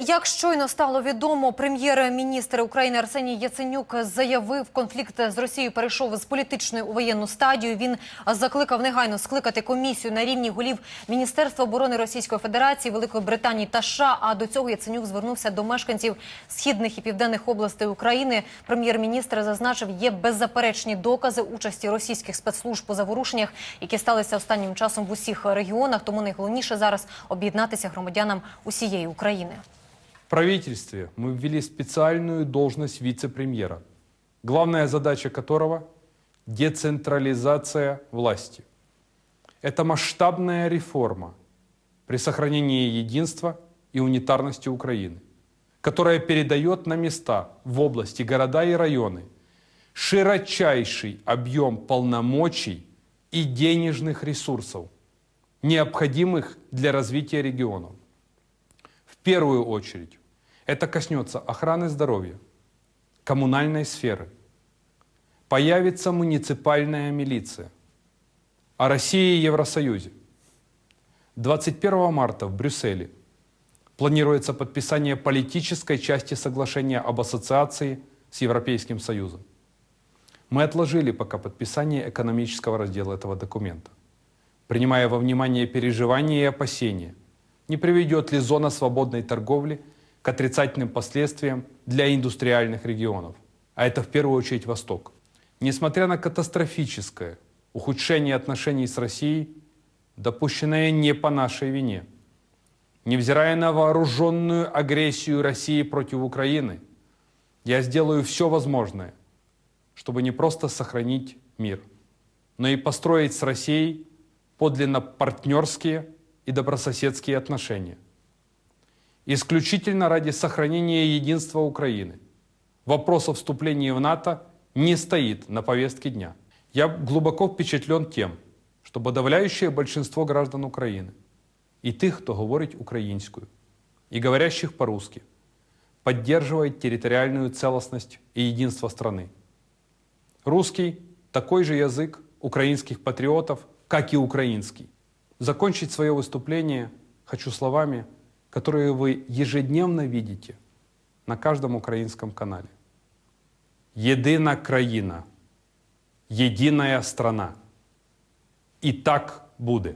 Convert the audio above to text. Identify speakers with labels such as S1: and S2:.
S1: як щойно стало відомо, прем'єр-міністр України Арсеній Яценюк заявив, конфлікт з Росією перейшов з політичної у воєнну стадію. Він закликав негайно скликати комісію на рівні голів Міністерства оборони Російської Федерації, Великої Британії та США. А до цього Яценюк звернувся до мешканців східних і південних областей України. Прем'єр-міністр зазначив, є беззаперечні докази участі російських спецслужб у заворушеннях, які сталися останнім часом в усіх регіонах. Тому найголовніше зараз об'єднатися громадянам усієї України.
S2: В правительстве мы ввели специальную должность вице-премьера, главная задача которого – децентрализация власти. Это масштабная реформа при сохранении единства и унитарности Украины, которая передает на места в области, города и районы широчайший объем полномочий и денежных ресурсов, необходимых для развития регионов. Первую очередь это коснется охраны здоровья, коммунальной сферы. Появится муниципальная милиция. О России и Евросоюзе. 21 марта в Брюсселе планируется подписание политической части соглашения об ассоциации с Европейским Союзом. Мы отложили пока подписание экономического раздела этого документа, принимая во внимание переживания и опасения, не приведет ли зона свободной торговли к отрицательным последствиям для индустриальных регионов, а это в первую очередь Восток. Несмотря на катастрофическое ухудшение отношений с Россией, допущенное не по нашей вине, невзирая на вооруженную агрессию России против Украины, я сделаю все возможное, чтобы не просто сохранить мир, но и построить с Россией подлинно партнерские и добрососедские отношения. Исключительно ради сохранения единства Украины. Вопрос о вступлении в НАТО не стоит на повестке дня. Я глубоко впечатлен тем, что подавляющее большинство граждан Украины и тех, кто говорит украинскую, и говорящих по-русски, поддерживает территориальную целостность и единство страны. Русский – такой же язык украинских патриотов, как и украинский. Закончить свое выступление хочу словами, которые вы ежедневно видите на каждом украинском канале. Єдина країна, єдиная страна. І так буде.